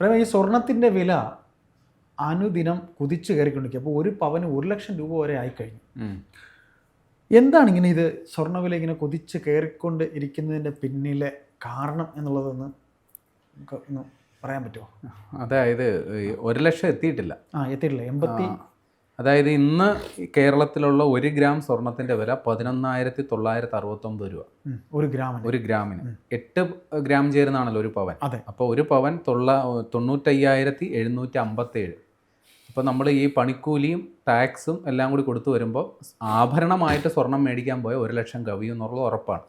പ്രേമ ഈ സ്വർണത്തിന്റെ വില അനുദിനം കുതിച്ചു കയറിക്കൊണ്ടിരിക്കുക. അപ്പോൾ ഒരു പവന് ഒരു ലക്ഷം രൂപ വരെ ആയിക്കഴിഞ്ഞു. എന്താണ് ഇങ്ങനെ ഇത് സ്വർണവില ഇങ്ങനെ കുതിച്ച് കയറിക്കൊണ്ട് ഇരിക്കുന്നതിന്റെ പിന്നിലെ കാരണം എന്നുള്ളതൊന്ന് നമുക്ക് ഒന്ന് പറയാൻ പറ്റുമോ? അതായത് ഒരു ലക്ഷം എത്തിയിട്ടില്ല. ആ എത്തിയിട്ടില്ല. എൺപത്തി. അതായത് ഇന്ന് കേരളത്തിലുള്ള ഒരു ഗ്രാം സ്വർണത്തിന്റെ വില പതിനൊന്നായിരത്തി തൊള്ളായിരത്തി അറുപത്തൊമ്പത് രൂപ ഒരു ഗ്രാമിന്. ഒരു ഗ്രാമിന്. എട്ട് ഗ്രാം ചേരുന്നതാണല്ലോ ഒരു പവൻ. അതെ. അപ്പോൾ ഒരു പവൻ തൊള്ള തൊണ്ണൂറ്റയ്യായിരത്തി എഴുന്നൂറ്റി അമ്പത്തേഴ് അപ്പോൾ നമ്മൾ ഈ പണിക്കൂലിയും ടാക്സും എല്ലാം കൂടി കൊടുത്തു വരുമ്പോൾ ആഭരണമായിട്ട് സ്വർണം മേടിക്കാൻ പോയ ഒരു ലക്ഷം കവിയും എന്നുള്ളത് ഉറപ്പാണ്.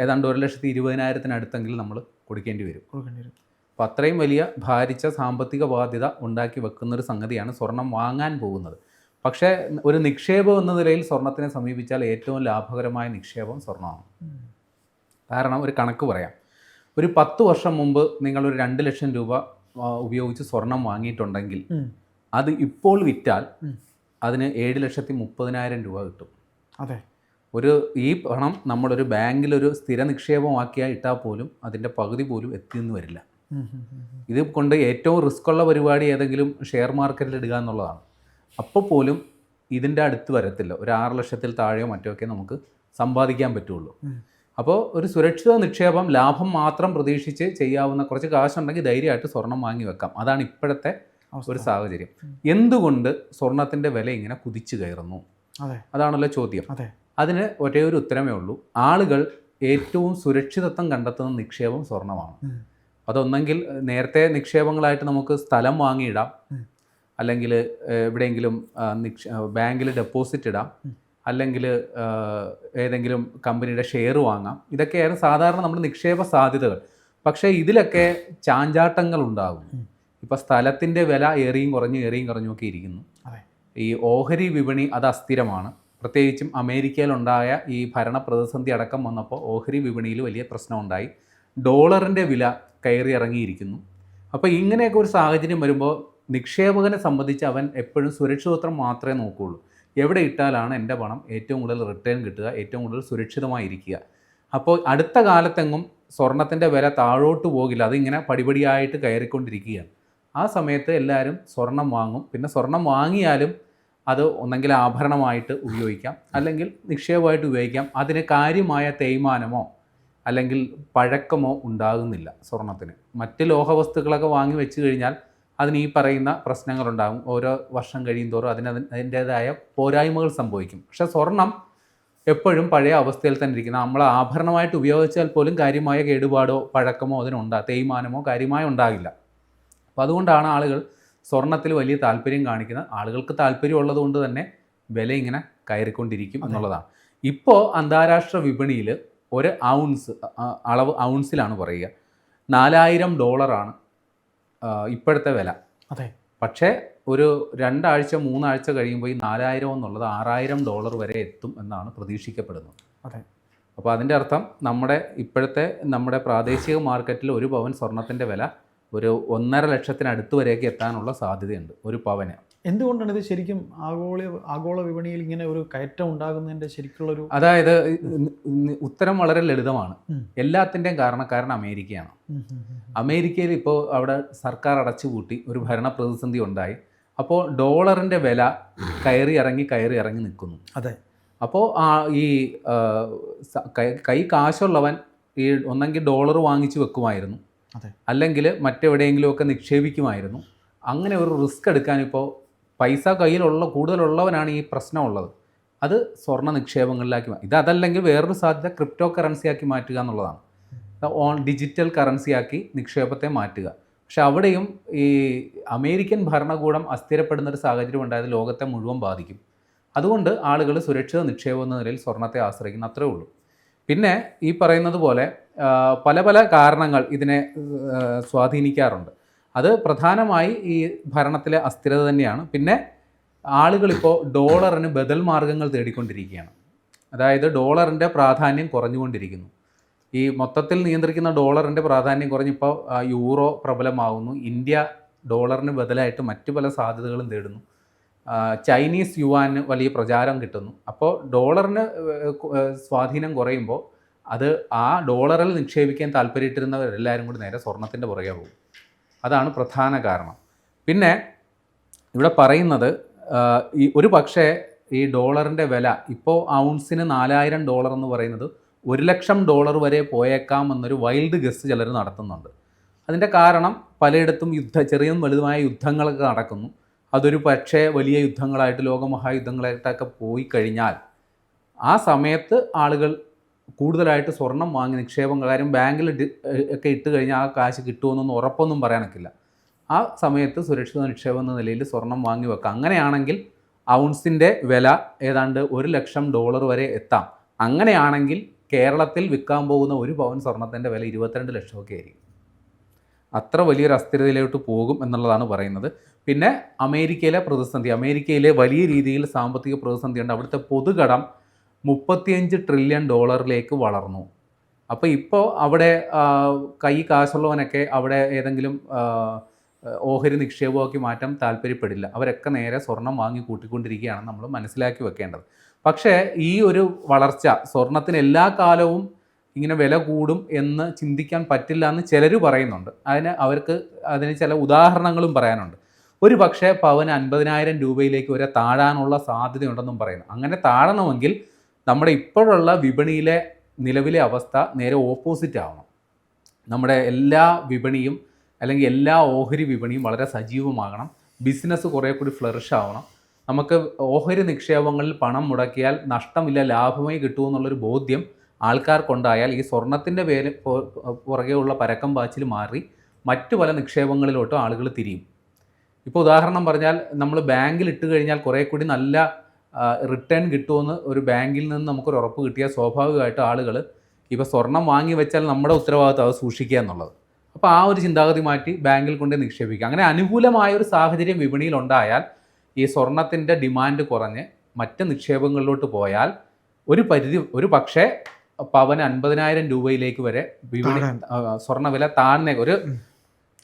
ഏതാണ്ട് ഒരു ലക്ഷത്തി ഇരുപതിനായിരത്തിനടുത്തെങ്കിലും നമ്മൾ കൊടുക്കേണ്ടി വരും. കൊടുക്കേണ്ടി വരും. അപ്പോൾ അത്രയും വലിയ ഭാരിച്ച സാമ്പത്തിക ബാധ്യത ഉണ്ടാക്കി വെക്കുന്ന ഒരു സംഗതിയാണ് സ്വർണം വാങ്ങാൻ പോകുന്നത്. പക്ഷേ ഒരു നിക്ഷേപം എന്ന നിലയിൽ സ്വർണത്തിനെ സമീപിച്ചാൽ ഏറ്റവും ലാഭകരമായ നിക്ഷേപം സ്വർണമാണ് കാരണം ഒരു കണക്ക് പറയാം. ഒരു പത്ത് വർഷം മുമ്പ് നിങ്ങൾ ഒരു രണ്ട് ലക്ഷം രൂപ ഉപയോഗിച്ച് സ്വർണം വാങ്ങിയിട്ടുണ്ടെങ്കിൽ അത് ഇപ്പോൾ വിറ്റാൽ. അതിന് ഏഴ് ലക്ഷത്തി മുപ്പതിനായിരം രൂപ കിട്ടും. അതെ. ഒരു ഈ പണം നമ്മളൊരു ബാങ്കിലൊരു സ്ഥിര നിക്ഷേപമാക്കിയാൽ ഇട്ടാൽ പോലും അതിന്റെ പകുതി പോലും എത്തിയെന്ന് വരില്ല. ഇത് കൊണ്ട് ഏറ്റവും റിസ്ക് ഉള്ള പരിപാടി ഏതെങ്കിലും ഷെയർ മാർക്കറ്റിൽ ഇടുക എന്നുള്ളതാണ്. അപ്പോൾ പോലും ഇതിന്റെ അടുത്ത് വരത്തില്ല. ഒരു ആറ് ലക്ഷത്തിൽ താഴെയോ മറ്റോ ഒക്കെ നമുക്ക് സമ്പാദിക്കാൻ പറ്റുള്ളൂ. അപ്പോൾ ഒരു സുരക്ഷിത നിക്ഷേപം ലാഭം മാത്രം പ്രതീക്ഷിച്ച് ചെയ്യാവുന്ന കുറച്ച് കാശുണ്ടെങ്കിൽ ധൈര്യമായിട്ട് സ്വർണം വാങ്ങി വെക്കാം. അതാണ് ഇപ്പോഴത്തെ ഒരു സാഹചര്യം. എന്തുകൊണ്ട് സ്വർണത്തിന്റെ വില ഇങ്ങനെ കുതിച്ചു കയറുന്നു? അതെ. അതാണല്ലോ ചോദ്യം. അതെ. അതിന് ഒരേ ഒരു ഉത്തരമേ ഉള്ളൂ. ആളുകൾ ഏറ്റവും സുരക്ഷിതത്വം കണ്ടെത്തുന്ന നിക്ഷേപം സ്വർണമാണ്. അതൊന്നെങ്കിൽ നേരത്തെ നിക്ഷേപങ്ങളായിട്ട് നമുക്ക് സ്ഥലം വാങ്ങിയിടാം. അല്ലെങ്കിൽ എവിടെയെങ്കിലും നിക്ഷ ബാങ്കിൽ ഡെപ്പോസിറ്റ് ഇടാം. അല്ലെങ്കിൽ ഏതെങ്കിലും കമ്പനിയുടെ ഷെയർ വാങ്ങാം. ഇതൊക്കെയായിരുന്നു സാധാരണ നമ്മുടെ നിക്ഷേപ സാധ്യതകൾ. പക്ഷേ ഇതിലൊക്കെ ചാഞ്ചാട്ടങ്ങൾ ഉണ്ടാകും. ഇപ്പോൾ സ്ഥലത്തിന്റെ വില ഏറിയും കുറഞ്ഞ് ഏറിയും കുറഞ്ഞുമൊക്കെ ഇരിക്കുന്നു. ഈ ഓഹരി വിപണി അത് അസ്ഥിരമാണ്. പ്രത്യേകിച്ചും അമേരിക്കയിലുണ്ടായ ഈ ഭരണ പ്രതിസന്ധി അടക്കം വന്നപ്പോൾ ഓഹരി വിപണിയിൽ വലിയ പ്രശ്നമുണ്ടായി ഡോളറിന്റെ വില കയറി ഇറങ്ങിയിരിക്കുന്നു. അപ്പോൾ ഇങ്ങനെയൊക്കെ ഒരു സാഹചര്യം വരുമ്പോൾ നിക്ഷേപകനെ സംബന്ധിച്ച് അവൻ എപ്പോഴും സുരക്ഷിതത്വം മാത്രമേ നോക്കുകയുള്ളൂ എവിടെ ഇട്ടാലാണ് എന്റെ പണം ഏറ്റവും കൂടുതൽ റിട്ടേൺ കിട്ടുക ഏറ്റവും കൂടുതൽ സുരക്ഷിതമായിരിക്കുക. അപ്പോൾ അടുത്ത കാലത്തെങ്ങും സ്വർണത്തിന്റെ വില താഴോട്ട് പോകില്ല. അതിങ്ങനെ പടിപടിയായിട്ട് കയറിക്കൊണ്ടിരിക്കുകയാണ്. ആ സമയത്ത് എല്ലാവരും സ്വർണം വാങ്ങും. പിന്നെ സ്വർണം വാങ്ങിയാലും അത് ഒന്നെങ്കിൽ ആഭരണമായിട്ട് ഉപയോഗിക്കാം അല്ലെങ്കിൽ നിക്ഷേപമായിട്ട് ഉപയോഗിക്കാം. അതിന് കാര്യമായ തേയ്മാനമോ അല്ലെങ്കിൽ പഴക്കമോ ഉണ്ടാകുന്നില്ല സ്വർണത്തിന്. മറ്റ് ലോഹവസ്തുക്കളൊക്കെ വാങ്ങി വെച്ച് കഴിഞ്ഞാൽ അതിന് ഈ പറയുന്ന പ്രശ്നങ്ങളുണ്ടാകും. ഓരോ വർഷം കഴിയും തോറും അതിന് അതിന്റെതായ പോരായ്മകൾ സംഭവിക്കും. പക്ഷേ സ്വർണം എപ്പോഴും പഴയ അവസ്ഥയിൽ തന്നെ ഇരിക്കുന്ന. നമ്മൾ ആഭരണമായിട്ട് ഉപയോഗിച്ചാൽ പോലും കാര്യമായ കേടുപാടോ പഴക്കമോ അതിനുണ്ടാ തേയ്മാനമോ കാര്യമായ ഉണ്ടാകില്ല. അപ്പോൾ അതുകൊണ്ടാണ് ആളുകൾ സ്വർണത്തിൽ വലിയ താല്പര്യം കാണിക്കുന്നത് ആളുകൾക്ക് താല്പര്യം ഉള്ളതുകൊണ്ട് തന്നെ വില ഇങ്ങനെ കയറിക്കൊണ്ടിരിക്കും. എന്നുള്ളതാണ്. ഇപ്പോൾ അന്താരാഷ്ട്ര വിപണിയിൽ ഒരു ഔൺസ് അളവ് ഔൺസിലാണ് പറയുക. നാലായിരം ഡോളറാണ് ഇപ്പോഴത്തെ വില. അതെ. പക്ഷേ ഒരു രണ്ടാഴ്ച മൂന്നാഴ്ച കഴിയുമ്പോൾ ഈ നാലായിരം എന്നുള്ളത് ആറായിരം ഡോളർ വരെ എത്തും എന്നാണ് പ്രതീക്ഷിക്കപ്പെടുന്നത്. അതെ. അപ്പോൾ അതിന്റെ അർത്ഥം നമ്മുടെ ഇപ്പോഴത്തെ നമ്മുടെ പ്രാദേശിക മാർക്കറ്റിൽ ഒരു പവൻ സ്വർണത്തിന്റെ വില ഒരു ഒന്നര ലക്ഷത്തിനടുത്ത് വരെയൊക്കെ എത്താനുള്ള സാധ്യതയുണ്ട്. ഒരു പവന്. എന്തുകൊണ്ടാണ് ഇത് ശരിക്കും ആഗോള ആഗോള വിപണിയിൽ ഇങ്ങനെ ഒരു കയറ്റം ഉണ്ടാകുന്നതിന്റെ ശരിക്കുള്ളൊരു അതായത് ഉത്തരം വളരെ ലളിതമാണ്. എല്ലാത്തിന്റെയും കാരണക്കാരൻ അമേരിക്കയാണ്. അമേരിക്കയിൽ ഇപ്പോൾ അവിടെ സർക്കാർ അടച്ചുപൂട്ടി ഒരു ഭരണ പ്രതിസന്ധി ഉണ്ടായി. അപ്പോൾ ഡോളറിന്റെ വില കയറി ഇറങ്ങി കയറി ഇറങ്ങി നിൽക്കുന്നു. അതെ. അപ്പോൾ ആ ഈ കൈ- കാശുള്ളവൻ ഈ ഒന്നെങ്കിൽ ഡോളർ വാങ്ങിച്ചു വെക്കുമായിരുന്നു. അതെ. അല്ലെങ്കിൽ മറ്റെവിടെയെങ്കിലുമൊക്കെ നിക്ഷേപിക്കുമായിരുന്നു. അങ്ങനെ ഒരു റിസ്ക് എടുക്കാൻ ഇപ്പോൾ പൈസ കയ്യിലുള്ള കൂടുതലുള്ളവനാണ് ഈ പ്രശ്നമുള്ളത്. അത് സ്വർണ നിക്ഷേപങ്ങളിലാക്കി ഇത് അതല്ലെങ്കിൽ വേറൊരു സാധ്യത ക്രിപ്റ്റോ കറൻസിയാക്കി മാറ്റുക എന്നുള്ളതാണ്. ഓൺ ഡിജിറ്റൽ കറൻസിയാക്കി നിക്ഷേപത്തെ മാറ്റുക. പക്ഷെ അവിടെയും ഈ അമേരിക്കൻ ഭരണകൂടം അസ്ഥിരപ്പെടുന്ന ഒരു സാഹചര്യം ഉണ്ടായത് ലോകത്തെ മുഴുവൻ ബാധിക്കും. അതുകൊണ്ട് ആളുകൾ സുരക്ഷിത നിക്ഷേപം എന്ന നിലയിൽ സ്വർണത്തെ ആശ്രയിക്കുന്ന അത്രേ ഉള്ളൂ. പിന്നെ ഈ പറയുന്നത് പോലെ പല പല കാരണങ്ങൾ ഇതിനെ സ്വാധീനിക്കാറുണ്ട്. അത് പ്രധാനമായി ഈ ഭരണത്തിലെ അസ്ഥിരത തന്നെയാണ്. പിന്നെ ആളുകളിപ്പോൾ ഡോളറിന് ബദൽ മാർഗങ്ങൾ തേടിക്കൊണ്ടിരിക്കുകയാണ്. അതായത് ഡോളറിന്റെ പ്രാധാന്യം കുറഞ്ഞുകൊണ്ടിരിക്കുന്നു. ഈ മൊത്തത്തിൽ നിയന്ത്രിക്കുന്ന ഡോളറിന്റെ പ്രാധാന്യം കുറഞ്ഞിപ്പോൾ യൂറോ പ്രബലമാവുന്നു. ഇന്ത്യ ഡോളറിന് ബദലായിട്ട് മറ്റു പല സാധ്യതകളും തേടുന്നു. ചൈനീസ് യുവാന് വലിയ പ്രചാരം കിട്ടുന്നു. അപ്പോൾ ഡോളറിന് സ്വാധീനം കുറയുമ്പോൾ അത് ആ ഡോളറിൽ നിക്ഷേപിക്കാൻ താല്പര്യപ്പെട്ടിരുന്നവരെല്ലാവരും കൂടി നേരെ സ്വർണത്തിന്റെ പുറകെ പോകും. അതാണ് പ്രധാന കാരണം. പിന്നെ ഇവിടെ പറയുന്നത് ഈ ഒരു പക്ഷേ ഈ ഡോളറിന്റെ വില ഇപ്പോൾ ഔൺസിന് നാലായിരം ഡോളർ എന്ന് പറയുന്നത് ഒരു ലക്ഷം ഡോളർ വരെ പോയേക്കാം എന്നൊരു വൈൽഡ് ഗസ് ചിലർ നടത്തുന്നുണ്ട്. അതിന്റെ കാരണം പലയിടത്തും യുദ്ധ ചെറിയതും വലുതുമായ യുദ്ധങ്ങളൊക്കെ നടക്കുന്നു. അതൊരു പക്ഷേ വലിയ യുദ്ധങ്ങളായിട്ട് ലോകമഹായുദ്ധങ്ങളായിട്ടൊക്കെ പോയി കഴിഞ്ഞാൽ ആ സമയത്ത് ആളുകൾ കൂടുതലായിട്ട് സ്വർണം വാങ്ങി നിക്ഷേപം കാര്യം ബാങ്കിൽ ഒക്കെ ഇട്ട് കഴിഞ്ഞാൽ ആ കാശ് കിട്ടുമെന്നൊന്നും ഉറപ്പൊന്നും പറയാനൊക്കില്ല. ആ സമയത്ത് സുരക്ഷിത നിക്ഷേപം എന്ന നിലയിൽ സ്വർണം വാങ്ങി വെക്കാം. അങ്ങനെയാണെങ്കിൽ ഔൺസിന്റെ വില ഏതാണ്ട് ഒരു ലക്ഷം ഡോളർ വരെ എത്താം. അങ്ങനെയാണെങ്കിൽ കേരളത്തിൽ വിൽക്കാൻ പോകുന്ന ഒരു പവൻ സ്വർണത്തിന്റെ വില ഇരുപത്തിരണ്ട് ലക്ഷമൊക്കെ ആയിരിക്കും. അത്ര വലിയൊരു അസ്ഥിരതയിലോട്ട് പോകും എന്നുള്ളതാണ് പറയുന്നത്. പിന്നെ അമേരിക്കയിലെ പ്രതിസന്ധി അമേരിക്കയിലെ വലിയ രീതിയിൽ സാമ്പത്തിക പ്രതിസന്ധിയുണ്ട് അവിടുത്തെ പൊതുകടം മുപ്പത്തിയഞ്ച് ട്രില്യൺ ഡോളറിലേക്ക് വളർന്നു. അപ്പോൾ ഇപ്പോൾ അവിടെ കൈ കാശുള്ളവനൊക്കെ അവിടെ ഏതെങ്കിലും ഓഹരി നിക്ഷേപമാക്കി മാറ്റാൻ താല്പര്യപ്പെടില്ല. അവരൊക്കെ നേരെ സ്വർണം വാങ്ങി കൂട്ടിക്കൊണ്ടിരിക്കുകയാണ് നമ്മൾ മനസ്സിലാക്കി വെക്കേണ്ടത്. പക്ഷേ ഈ ഒരു വളർച്ച സ്വർണത്തിന് എല്ലാ കാലവും ഇങ്ങനെ വില കൂടും എന്ന് ചിന്തിക്കാൻ പറ്റില്ല എന്ന് ചിലർ പറയുന്നുണ്ട്. അതിന് അവർക്ക് അതിന് ചില ഉദാഹരണങ്ങളും പറയാനുണ്ട്. ഒരു പക്ഷേ പവന് അൻപതിനായിരം രൂപയിലേക്ക് വരെ താഴാനുള്ള സാധ്യതയുണ്ടെന്നും പറയുന്നു. അങ്ങനെ താഴണമെങ്കിൽ നമ്മുടെ ഇപ്പോഴുള്ള വിപണിയിലെ നിലവിലെ അവസ്ഥ നേരെ ഓപ്പോസിറ്റ് ആവണം. നമ്മുടെ എല്ലാ വിപണിയും അല്ലെങ്കിൽ എല്ലാ ഓഹരി വിപണിയും വളരെ സജീവമാകണം. ബിസിനസ് കുറേ കൂടി ഫ്ലറിഷ് ആവണം. നമുക്ക് ഓഹരി നിക്ഷേപങ്ങളിൽ പണം മുടക്കിയാൽ നഷ്ടമില്ല ലാഭമായി കിട്ടുമെന്നുള്ളൊരു ബോധ്യം ആൾക്കാർക്കുണ്ടായാൽ ഈ സ്വർണത്തിന്റെ പേര് പുറകെയുള്ള പരക്കം പാച്ചിൽ മാറി മറ്റു പല നിക്ഷേപങ്ങളിലോട്ടും ആളുകൾ തിരിയും. ഇപ്പോൾ ഉദാഹരണം പറഞ്ഞാൽ നമ്മൾ ബാങ്കിൽ ഇട്ട് കഴിഞ്ഞാൽ കുറേ കൂടി നല്ല റിട്ടേൺ കിട്ടുമെന്ന് ഒരു ബാങ്കിൽ നിന്ന് നമുക്കൊരു ഉറപ്പ് കിട്ടിയാൽ സ്വാഭാവികമായിട്ട് ആളുകൾ ഇപ്പോൾ സ്വർണം വാങ്ങി വെച്ചാൽ നമ്മുടെ ഉത്തരവാദിത്വം അത് സൂക്ഷിക്കുക എന്നുള്ളത്. അപ്പോൾ ആ ഒരു ചിന്താഗതി മാറ്റി ബാങ്കിൽ കൊണ്ട് നിക്ഷേപിക്കുക. അങ്ങനെ അനുകൂലമായ ഒരു സാഹചര്യം വിപണിയിൽ ഉണ്ടായാൽ ഈ സ്വർണത്തിന്റെ ഡിമാൻഡ് കുറഞ്ഞ് മറ്റ് നിക്ഷേപങ്ങളിലോട്ട് പോയാൽ ഒരു പരിധി ഒരു പക്ഷേ പവന് അൻപതിനായിരം രൂപയിലേക്ക് വരെ വിപണി. സ്വർണവില താഴ്ന്ന ഒരു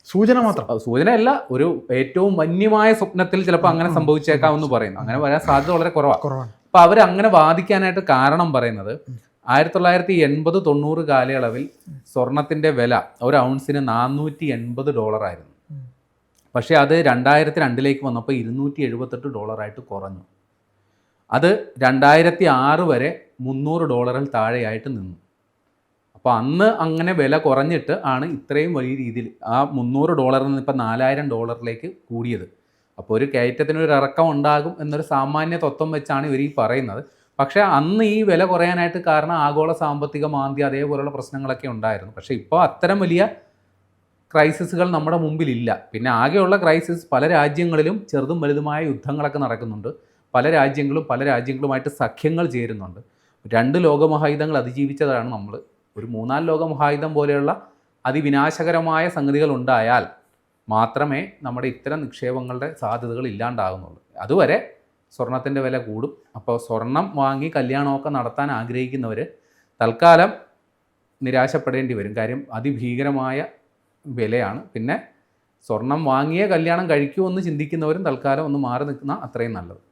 സൂചന മാത്രം. സൂചനയല്ല ഒരു ഏറ്റവും വന്യമായ സ്വപ്നത്തിൽ ചിലപ്പോൾ അങ്ങനെ സംഭവിച്ചേക്കാം സംഭവിച്ചേക്കാമെന്ന് പറയുന്നു. അങ്ങനെ വരാൻ സാധ്യത വളരെ കുറവാണ്. അപ്പൊ അവർ അങ്ങനെ വാദിക്കാനായിട്ട് കാരണം പറയുന്നത് ആയിരത്തി തൊള്ളായിരത്തി എൺപത് തൊണ്ണൂറ് കാലയളവിൽ സ്വർണത്തിന്റെ വില ഒരു ഔൺസിന് നാനൂറ്റി എൺപത് ഡോളർ ആയിരുന്നു ഉം. പക്ഷേ അത് രണ്ടായിരത്തി രണ്ടിലേക്ക് വന്നപ്പോൾ ഇരുന്നൂറ്റി എഴുപത്തെട്ട് ഡോളറായിട്ട് കുറഞ്ഞു. അത് രണ്ടായിരത്തി ആറ് വരെ മുന്നൂറ് ഡോളറിൽ താഴെയായിട്ട് നിന്നു. അപ്പോൾ അന്ന് അങ്ങനെ വില കുറഞ്ഞിട്ട് ആണ് ഇത്രയും വലിയ രീതിയിൽ ആ മുന്നൂറ് ഡോളറിൽ നിന്ന് ഇപ്പം നാലായിരം ഡോളറിലേക്ക് കൂടിയത്. അപ്പോൾ ഒരു കയറ്റത്തിന് ഒരു ഇറക്കം ഉണ്ടാകും എന്നൊരു സാമാന്യ തത്വം വെച്ചാണ് ഇവർ ഈ പറയുന്നത്. പക്ഷേ അന്ന് ഈ വില കുറയാനായിട്ട് കാരണം ആഗോള സാമ്പത്തിക മാന്ദ്യം അതേപോലെയുള്ള പ്രശ്നങ്ങളൊക്കെ ഉണ്ടായിരുന്നു. പക്ഷേ ഇപ്പോൾ അത്തരം വലിയ ക്രൈസിസുകൾ നമ്മുടെ മുമ്പിലില്ല. പിന്നെ ആകെയുള്ള ക്രൈസിസ് പല രാജ്യങ്ങളിലും ചെറുതും വലുതുമായ യുദ്ധങ്ങളൊക്കെ നടക്കുന്നുണ്ട്. പല രാജ്യങ്ങളും പല രാജ്യങ്ങളുമായിട്ട് സഖ്യങ്ങൾ ചേരുന്നുണ്ട്. രണ്ട് ലോകമഹായുധങ്ങൾ അതിജീവിച്ചതാണ് നമ്മൾ ഒരു മൂന്നാം ലോകമഹായുധം പോലെയുള്ള അതിവിനാശകരമായ സംഗതികൾ ഉണ്ടായാൽ മാത്രമേ നമ്മുടെ ഇത്തരം നിക്ഷേപങ്ങളുടെ സാധ്യതകൾ ഇല്ലാണ്ടാകുന്നുള്ളൂ. അതുവരെ സ്വർണത്തിന്റെ വില കൂടും. അപ്പോൾ സ്വർണം വാങ്ങി കല്യാണമൊക്കെ നടത്താൻ ആഗ്രഹിക്കുന്നവർ തൽക്കാലം നിരാശപ്പെടേണ്ടി വരും. കാര്യം അതിഭീകരമായ വിലയാണ്. പിന്നെ സ്വർണം വാങ്ങിയ കല്യാണം കഴിക്കുമെന്ന് ചിന്തിക്കുന്നവരും തൽക്കാലം ഒന്ന് മാറി നിൽക്കുന്ന അത്രയും നല്ലത്.